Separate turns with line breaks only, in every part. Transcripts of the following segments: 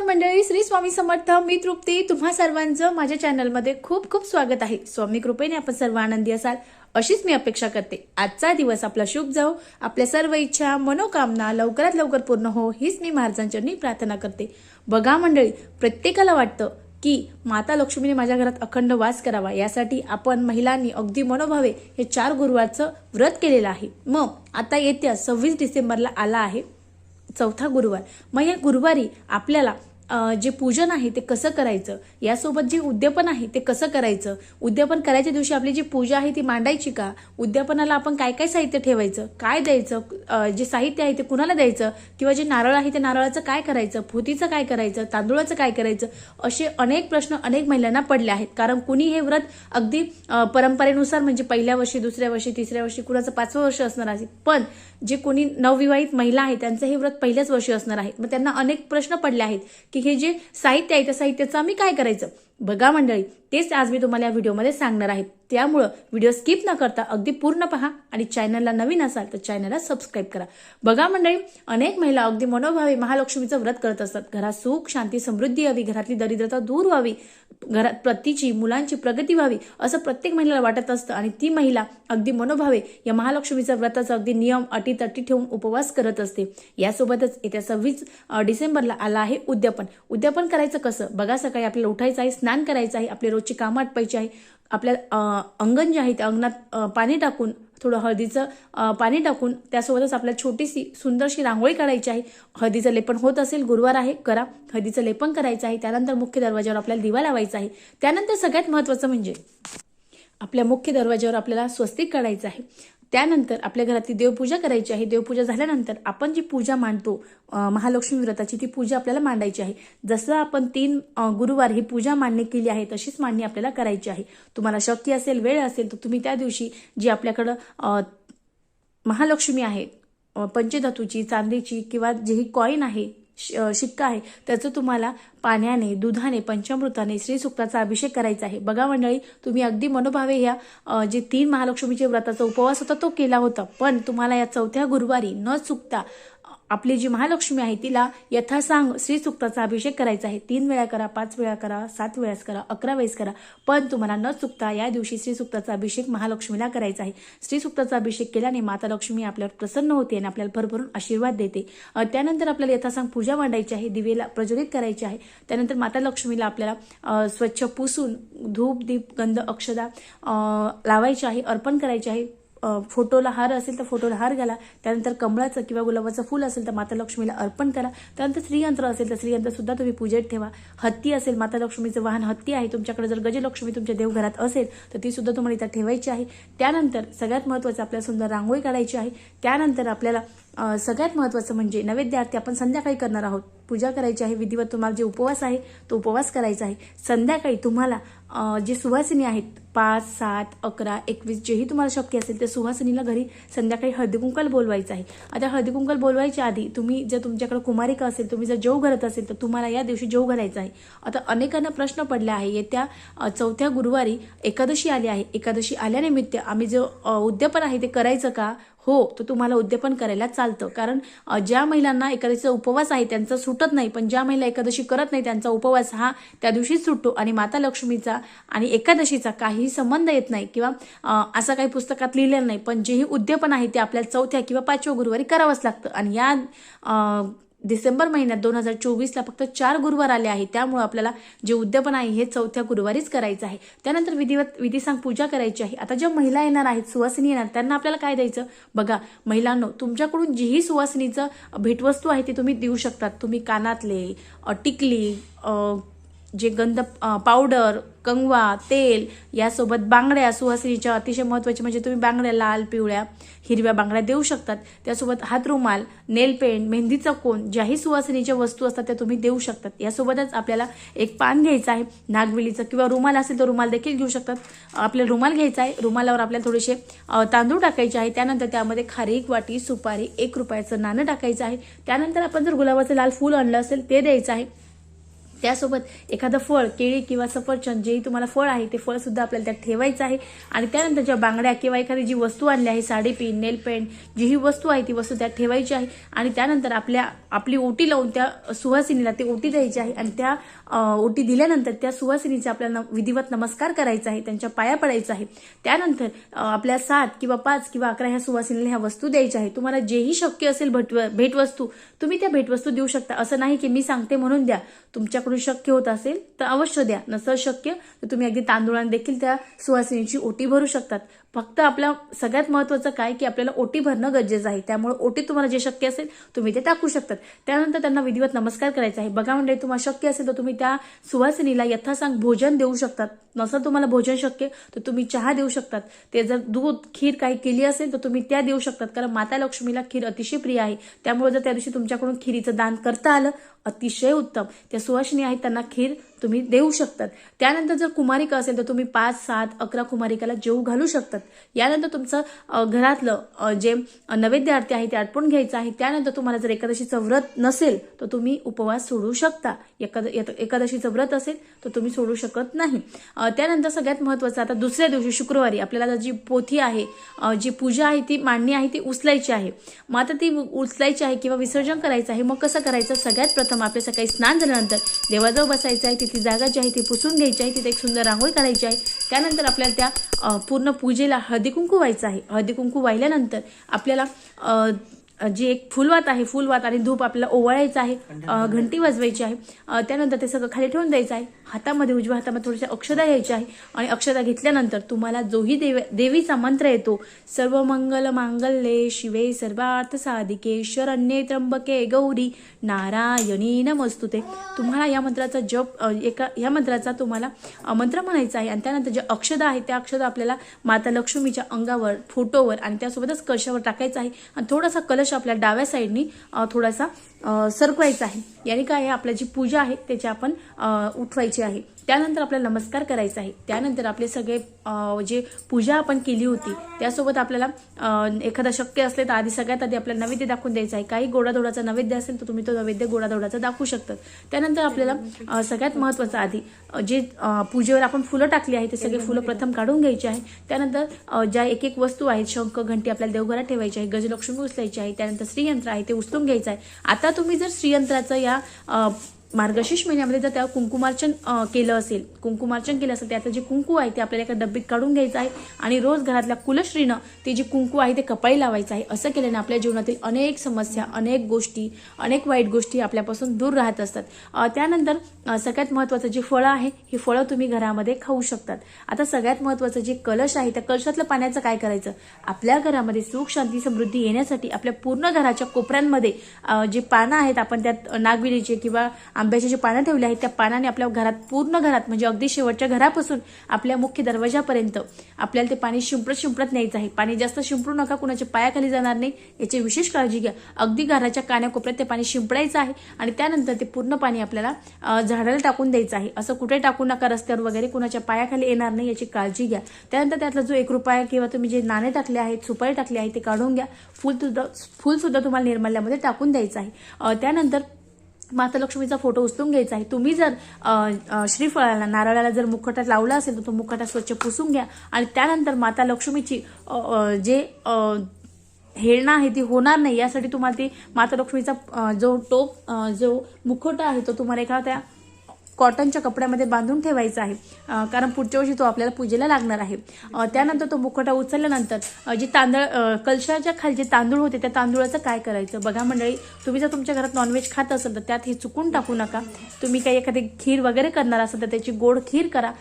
नमस्कार मंडळी श्री स्वामी समर्थ मी तृप्ती. तुम्हा सर्वांचं माझ्या चॅनलमध्ये खूप खूप स्वागत आहे. स्वामी कृपेने आपण सर्व आनंदी असाल अशीच मी अपेक्षा करते. आजचा दिवस आपला शुभ जाऊ आपल्या सर्व इच्छा मनोकामना लवकरात लवकर पूर्ण हो हीच मी महाराजांच्या प्रार्थना करते. बघा मंडळी प्रत्येकाला वाटतं की माता लक्ष्मीने माझ्या घरात अखंड वास करावा. यासाठी आपण महिलांनी अगदी मनोभावे हे चार गुरुवारचं व्रत केलेलं आहे. मग आता येत्या सव्वीस डिसेंबरला आला आहे चौथा गुरुवार. मग या गुरुवारी आपल्याला जे पूजन आहे ते कसं करायचं? यासोबत जे उद्यापन आहे ते कसं करायचं? उद्यापन करायच्या दिवशी आपली जी पूजा आहे ती मांडायची का? उद्यापनाला आपण काय काय साहित्य ठेवायचं? काय द्यायचं? जे साहित्य आहे ते कुणाला द्यायचं? किंवा जे नारळ आहे ते नारळाचं काय करायचं? फुतीचं काय करायचं? तांदूळाचं काय करायचं? असे अनेक प्रश्न अनेक महिलांना पडले आहेत. कारण कुणी हे व्रत अगदी परंपरेनुसार म्हणजे पहिल्या वर्षी दुसऱ्या वर्षी तिसऱ्या वर्षी कुणाचं पाचवं वर्ष असणार आहे. पण जे कोणी नवविवाहित महिला आहे त्यांचं हे व्रत पहिल्याच वर्षी असणार आहे. मग त्यांना अनेक प्रश्न पडले आहेत की हे जे साहित्य आहे त्या साहित्याचं आम्ही काय करायचं? बघा मंडळी तेच आज मी तुम्हाला या व्हिडिओमध्ये सांगणार आहे. त्यामुळं व्हिडिओ स्किप न करता अगदी पूर्ण पहा आणि चॅनलला नवीन असाल तर चॅनलला सबस्क्राईब करा. बघा मंडळी अनेक महिला अगदी मनोभावे महालक्ष्मीचं व्रत करत असतात. घरात सुख शांती समृद्धी यावी. घरातली दरिद्रता दूर व्हावी. घरात प्रतीची मुलांची प्रगती व्हावी असं प्रत्येक महिलेला वाटत असतं. आणि ती महिला अगदी मनोभावे या महालक्ष्मीचा व्रताचा अगदी नियम अटी तटी ठेवून उपवास करत असते. यासोबतच येत्या सव्वीस डिसेंबरला आला आहे उद्यापन. उद्यापन करायचं कसं? बघा सकाळी आपल्याला उठायचं आहे स्नान करायचं आहे आपली रोजची कामं आटपायची आहे. आपल्या अंगण जे आहे त्या अंगणात पाणी टाकून थोडं हळदीचं पाणी टाकून त्यासोबतच आपल्याला छोटीशी सुंदरशी रांगोळी काढायची आहे. हळदीचं लेपन होत असेल गुरुवार आहे करा. हळदीचं लेपन करायचं आहे. त्यानंतर मुख्य दरवाजावर आपल्याला दिवा लावायचा आहे. त्यानंतर सगळ्यात महत्त्वाचं म्हणजे आपल्या मुख्य दरवाजावर आपल्याला स्वस्तिक काढायचं आहे. त्यानंतर आपल्या घरातली देवपूजा करायची आहे. देवपूजा झाल्यानंतर आपण जी पूजा मांडतो महालक्ष्मी व्रताची ती पूजा आपल्याला मांडायची आहे. जसं आपण तीन गुरुवार ही पूजा मांडणी केली आहे तशीच मांडणी आपल्याला करायची आहे. तुम्हाला शक्य असेल वेळ असेल तर तुम्ही त्या दिवशी जी आपल्याकडं महालक्ष्मी आहे पंचधातूची चांदीची किंवा जे ही कॉईन आहे शिक्का आहे. त्याचं तुम्हाला पाण्याने दुधाने पंचामृताने श्रीसुक्ताचा अभिषेक करायचा आहे. बघा मंडळी तुम्ही अगदी मनोभावे ह्या जे तीन महालक्ष्मीचे व्रताचा उपवास होता तो केला होता. पण तुम्हाला या चौथ्या गुरुवारी न चुकता आपली जी महालक्ष्मी आहे तिला यथासांग श्रीसुक्ताचा अभिषेक करायचा आहे. तीन वेळा करा पाच वेळा करा सात वेळास करा अकरा वेळेस करा. पण तुम्हाला न चुकता या दिवशी श्रीसुक्ताचा अभिषेक महालक्ष्मीला करायचा आहे. श्रीसुक्ताचा अभिषेक केल्याने माता लक्ष्मी आपल्यावर प्रसन्न होते आणि आपल्याला भरभरून आशीर्वाद देते. त्यानंतर आपल्याला यथासांग पूजा मांडायची आहे दिवेला प्रज्वलित करायची आहे. त्यानंतर माता लक्ष्मीला आपल्याला स्वच्छ पुसून धूप दीप गंध अक्षदा लावायची आहे अर्पण करायचे आहे. फोटोला हार असेल तर फोटोला हार घाला. त्यानंतर कमळाचं किंवा गुलाबाचं फूल असेल तर माता लक्ष्मीला अर्पण करा. त्यानंतर श्रीयंत्र असेल तर श्रीयंत्र सुद्धा तुम्ही पूजेत ठेवा. हत्ती असेल माता लक्ष्मीचं वाहन हत्ती आहे. तुमच्याकडे जर गजलक्ष्मी तुमच्या देवघरात असेल तर ती सुद्धा तुम्हाला इथं ठेवायची आहे. त्यानंतर सगळ्यात महत्त्वाचं आपल्याला सुंदर रांगोळी काढायची आहे. त्यानंतर आपल्याला सगळ्यात महत्त्वाचं म्हणजे नैवेद्य आरती आपण संध्याकाळी करणार आहोत. पूजा करायची आहे. विधिवत तुम्हाला जे उपवास आहे तो उपवास करायचा आहे. संध्याकाळी तुम्हाला जे सुवासिनी आहेत पाच सात अकरा एकवीस जेही तुम्हाला शक्य असेल ते सुवासिनीला घरी संध्याकाळी हळदीकुंकल बोलवायचं आहे. आता हळदीकुंकल बोलवायच्या आधी तुम्ही जर तुमच्याकडे कुमारिका असेल तुम्ही जर जेव घालत असेल तर तुम्हाला या दिवशी जेव घालायचा आहे. आता अनेकांना प्रश्न पडला आहे येत्या चौथ्या गुरुवारी एकादशी आली आहे. एकादशी आल्यानिमित्त आम्ही जो उद्यापन आहे ते करायचं का? हो तर तुम्हाला उद्यापन करायला चालतं. कारण ज्या महिलांना एकादशीचा उपवास आहे त्यांचा सुटत नाही पण ज्या महिला एकादशी करत नाही त्यांचा उपवास हा त्या दिवशीच सुटतो. आणि माता लक्ष्मीचा आणि एकादशीचा काही संबंध येत नाही किंवा असं काही पुस्तकात लिहिलेलं नाही पण जेही उद्यापन आहे ते आपल्याला चौथ्या किंवा पाचव्या गुरुवारी करावंच लागतं. आणि या डिसेंबर महिन्यात दोन हजार चोवीसला फक्त चार गुरुवार आले आहे त्यामुळे आपल्याला जे उद्यापन आहे हे चौथ्या गुरुवारीच करायचं आहे. त्यानंतर विधिवत विधीसांग पूजा करायची आहे. आता ज्या महिला येणार आहेत सुवासिनी येणार त्यांना आपल्याला काय द्यायचं? बघा महिलांनो तुमच्याकडून जीही सुवासिनीचं भेटवस्तू आहे ती तुम्ही देऊ शकतात. तुम्ही कानातले टिकली जे गंध पावडर कंगवा तेल यासोबत बांगड्या सुहासिनीच्या अतिशय महत्त्वाचे म्हणजे तुम्ही बांगड्या लाल पिवळ्या हिरव्या बांगड्या देऊ शकतात. त्यासोबत हातरुमाल नेल पेंट मेहंदीचा कोण ज्याही सुवासिनीच्या वस्तू असतात त्या तुम्ही देऊ शकतात. यासोबतच आपल्याला एक पान घ्यायचं आहे नागवेलीचं किंवा रुमाल असेल तर रुमाल देखील घेऊ शकतात. आपल्याला रुमाल घ्यायचा आहे रुमालावर आपल्याला थोडेसे तांदूळ टाकायचे आहे. त्यानंतर त्यामध्ये खारीक वाटी सुपारी एक रुपयाचं नाणं टाकायचं आहे. त्यानंतर आपण जर गुलाबाचं लाल फूल आणलं असेल ते द्यायचं आहे. त्यासोबत एखादं फळ केळी किंवा सफरचंद जेही तुम्हाला फळ आहे ते फळसुद्धा आपल्याला त्यात ठेवायचं आहे. आणि त्यानंतर ज्या बांगड्या किंवा एखादी जी वस्तू आणली आहे साडी पिन नेल पेंट जी ही वस्तू आहे ती वस्तू त्यात ठेवायची आहे. आणि त्यानंतर आपल्या आपली ओटी लावून त्या सुहासिनीला ती ओटी द्यायची आहे. आणि त्या ओटी दिल्यानंतर त्या सुहासिनीचा आपल्याला विधिवत नमस्कार करायचा आहे त्यांच्या पाया पडायचा आहे. त्यानंतर आपल्या सात किंवा पाच किंवा अकरा ह्या सुवासिनीला ह्या वस्तू द्यायच्या आहे तुम्हाला जेही शक्य असेल भेटवस्तू तुम्ही त्या भेटवस्तू देऊ शकता. असं नाही की मी सांगते म्हणून द्या. तुमच्याकडून शक्य होत असेल तर अवश्य द्या. नसं शक्य तर तुम्ही अगदी तांदूळाने देखील त्या सुवासिनीची ओटी भरू शकतात. फक्त आपल्या सगळ्यात महत्वाचं काय की आपल्याला ओटी भरणं गरजेचं आहे. त्यामुळे ओटी तुम्हाला जे शक्य असेल तुम्ही ते टाकू शकतात. त्यानंतर त्यांना विधिवत नमस्कार करायचा आहे. बघा म्हणजे तुम्हाला शक्य असेल तर तुम्ही त्या सुवासिनीला यथासांग भोजन देऊ शकतात. नसेल तुम्हाला भोजन शक्य तर तुम्ही चहा देऊ शकतात. ते जर दूध खीर काही केली असेल तर तुम्ही त्या देऊ शकतात. कारण माता लक्ष्मीला खीर अतिशय प्रिय आहे. त्यामुळे जर त्या दिवशी तुमच्याकडून खिरीचं दान करता आलं अतिशय उत्तम. त्या सुवासिनी आहेत त्यांना खीर तुम्ही देऊ शकतात. त्यानंतर जर कुमारिका असेल तर तुम्ही पाच सात अकरा कुमारिकाला जेऊ घालू शकतात. यानंतर तुमचं घरातलं जे नैवेद्य आरती आहे ते आटपून घ्यायचं आहे. त्यानंतर तुम्हाला जर एकादशीचं व्रत नसेल तर तुम्ही उपवास सोडू शकता. एकाद एकादशीचं व्रत असेल तर तुम्ही सोडू शकत नाही. त्यानंतर सगळ्यात महत्त्वाचं आता दुसऱ्या दिवशी शुक्रवारी आपल्याला जी पोथी आहे जी पूजा आहे ती मांडणी आहे ती उचलायची आहे. मग आता ती उचलायची आहे किंवा विसर्जन करायचं आहे मग कसं करायचं? सगळ्यात प्रथम आपल्या सकाळी स्नान झाल्यानंतर देवाजवळ बसायचं आहे ती जागा जी आहे ती पुसून घ्यायची आहे तिथे एक सुंदर रांगोळी काढायची आहे. त्यानंतर आपल्याला त्या पूर्ण पूजेला हळदी कुंकू व्हायचं आहे. हळदी कुंकू वाहिल्यानंतर आपल्याला जी एक फुलवात आहे फुलवात आणि धूप आपल्याला ओवाळायचं आहे घंटी वाजवायची आहे. त्यानंतर ते सगळं खाली ठेवून द्यायचं आहे. हातामध्ये उजव्या हातामध्ये थोड्याशा अक्षदा घ्यायच्या आहे. आणि अक्षदा घेतल्यानंतर तुम्हाला जोही देव देवीचा मंत्र येतो. सर्व मंगल मांगल्ये शिवे सर्वार्थ साधिके शरण्ये त्र्यंबके गौरी नारायणी नमस्तुते. तुम्हाला या मंत्राचा जप एका या मंत्राचा तुम्हाला मंत्र म्हणायचा आहे. आणि त्यानंतर जे अक्षदा आहे त्या अक्षदा आपल्याला माता लक्ष्मीच्या अंगावर फोटोवर आणि त्यासोबतच कळशावर टाकायचा आहे. आणि थोडासा कलश आपल्या डाव्या साईडनी अ, थोडासा सरकवायचं आहे. याने काय आहे? आपल्या जी पूजा आहे त्याची आपण उठवायची आहे. त्यानंतर आपल्याला नमस्कार करायचा आहे. त्यानंतर आपले सगळे जे पूजा आपण केली होती त्यासोबत आपल्याला एखादा शक्य असले तर आधी सगळ्यात आधी आपल्याला नैवेद्य दाखवून द्यायचा आहे. काही गोडाधोडाचा नैवेद्य असेल तर तुम्ही तो नैवेद्य गोडाधोडाचा दाखवू शकतात. त्यानंतर आपल्याला सगळ्यात महत्त्वाचं आधी जे पूजेवर आपण फुलं टाकली आहे ते सगळे फुलं प्रथम काढून घ्यायची आहे. त्यानंतर ज्या एक एक वस्तू आहेत शंख घंटी आपल्याला देवघरात ठेवायची आहे गजलक्ष्मी उचलायची आहे त्यानंतर श्रीयंत्र आहे ते उचलून घ्यायचं आहे. आता तुम्ही जर श्रीयंत्राचं या मार्गशीर्ष महिन्यामध्ये जर त्या कुंकुमार्चन केलं असेल कुंकुमार्चन केलं असेल त्याचं जे कुंकू आहे ते आपल्याला एका डब्बीत काढून घ्यायचं आहे आणि रोज घरातल्या कुलश्रीनं ते जे कुंकू आहे ते कपाळी लावायचं आहे असं केल्याने आपल्या जीवनातील अनेक समस्या अनेक गोष्टी अनेक वाईट गोष्टी आपल्यापासून दूर राहत असतात. त्यानंतर सगळ्यात महत्त्वाचं जे फळं आहे ही फळं तुम्ही घरामध्ये खाऊ शकतात. आता सगळ्यात महत्त्वाचं जे कलश आहे त्या कलशातलं पाण्याचं काय करायचं? आपल्या घरामध्ये सुख शांती समृद्धी येण्यासाठी आपल्या पूर्ण घराच्या कोपऱ्यांमध्ये जे पानं आहेत आपण त्यात नागविलीचे किंवा आंब्याची जी पानं ठेवली आहेत त्या पानाने आपल्या घरात पूर्ण घरात म्हणजे अगदी शेवटच्या घरापासून आपल्या मुख्य दरवाजापर्यंत आपल्याला ते पाणी शिंपडत शिंपडत न्यायचं आहे. पाणी जास्त शिंपडू नका कुणाच्या पायाखाली जाणार नाही. याची विशेष काळजी घ्या. अगदी घराच्या कान्याकोपऱ्यात ते पाणी शिंपडायचं आहे आणि त्यानंतर ते पूर्ण पाणी आपल्याला झाडाला टाकून द्यायचं आहे. असं कुठे टाकू नका रस्त्यावर वगैरे कुणाच्या पायाखाली येणार नाही याची काळजी घ्या. त्यानंतर त्यातला जो एक रुपया किंवा तुम्ही जे नाणे टाकले आहेत सुपारी टाकली आहे ते काढून घ्या. फुल सुद्धा फुल सुद्धा तुम्हाला निर्मल्यामध्ये टाकून द्यायचं आहे. त्यानंतर माता लक्ष्मीचा फोटो उचलून घ्यायचा आहे. तुम्ही जर श्रीफळाला नारळाला जर मुखटात लावला असेल तर तो मुखटा स्वच्छ पुसून घ्या. आणि त्यानंतर माता लक्ष्मीची जे हेळणं आहे ती होणार नाही यासाठी तुम्हाला ती माता लक्ष्मीचा जो टोप जो मुखवटा आहे तो तुम्हाला एका त्या कॉटनच्या कपड्यामध्ये बांधून ठेवायचा आहे. कारण पुढच्या वर्षी तो आपल्याला पूजेला लागणार आहे. त्यानंतर तो मुखवटा उचलल्यानंतर जे तांदळ कलशाच्या खाली जे तांदूळ होते त्या तांदूळाचं काय करायचं? बघा मंडळी तुम्ही जर तुमच्या घरात नॉनव्हेज खात असाल तर त्यात हे चुकून टाकू नका. तुम्ही काही एखादी खीर वगैरे करणार असाल तर त्याची गोड खीर करा.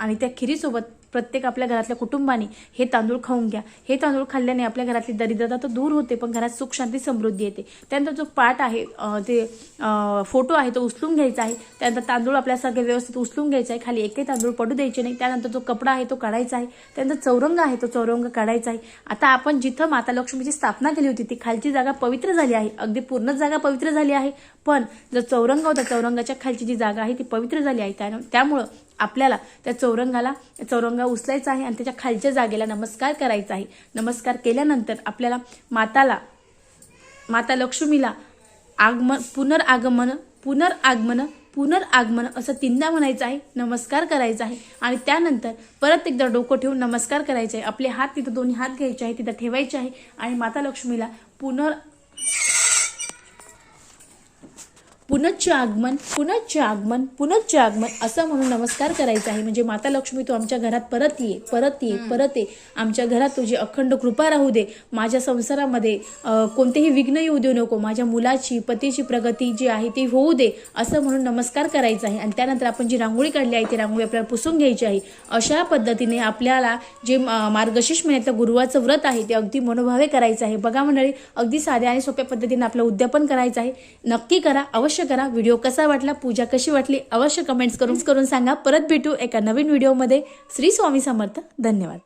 आणि त्या खिरीसोबत प्रत्येक आपल्या घरातल्या कुटुंबाने हे तांदूळ खाऊन घ्या. हे तांदूळ खाल्ल्याने आपल्या घरातली दरिद्रता तर दूर होते पण घरात सुख शांती समृद्धी येते. त्यानंतर जो पाट आहे ते फोटो आहे तो उचलून घ्यायचा आहे. त्यानंतर तांदूळ आपल्यासारखे व्यवस्थित उचलून घ्यायचा आहे. खाली एकही तांदूळ पडू द्यायचे नाही. त्यानंतर जो कपडा आहे तो काढायचा आहे. त्यानंतर चौरंग आहे तो चौरंग काढायचा आहे. आता आपण जिथं माता लक्ष्मीची स्थापना केली होती ती खालची जागा पवित्र झाली आहे. अगदी पूर्णच जागा पवित्र झाली आहे. पण जर चौरंग होता चौरंगाच्या खालची जी जागा आहे ती पवित्र झाली आहे. त्यामुळं आपल्याला त्या चौरंगाला चौरंगा उचलायचा आहे आणि त्याच्या खालच्या जागेला नमस्कार करायचा आहे. नमस्कार केल्यानंतर आपल्याला माताला माता लक्ष्मीला आगमन पुनरागमन पुनरागमन पुनर्आगमन असं तीनदा म्हणायचं आहे नमस्कार करायचा आहे. आणि त्यानंतर परत एकदा डोकं ठेवून नमस्कार करायचे आहे. आपले हात तिथं दोन्ही हात घ्यायचे आहे तिथं ठेवायचे आहे. आणि माता लक्ष्मीला पुनर् पुनच्च आगमन पुनच्च आगमन पुनच्च आगमन असं म्हणून नमस्कार करायचा आहे. म्हणजे माता लक्ष्मी तू आमच्या घरात परत ये परत ये परत ये. आमच्या घरात तुझी अखंड कृपा राहू दे. माझ्या संसारामध्ये कोणतेही विघ्न येऊ देऊ नको. माझ्या मुलाची पतीची प्रगती जी आहे ती होऊ दे असं म्हणून नमस्कार करायचा आहे. आणि त्यानंतर आपण जी रांगोळी काढली आहे ती रांगोळी आपल्याला पुसून घ्यायची आहे. अशा पद्धतीने आपल्याला जे मार्गशीर्ष महिन्यातलं गुरुवारचं व्रत आहे ते अगदी मनोभावे करायचं आहे. बघा मंडळी अगदी साध्या आणि सोप्या पद्धतीने आपलं उद्यापन करायचं आहे. नक्की करा. अवश्य करा. व्हिडिओ कसा वाटला पूजा कशी वाटली अवश्य कमेंट्स करून करून सांगा. परत भेटू एका नवीन व्हिडिओमध्ये. श्री स्वामी समर्थ. धन्यवाद.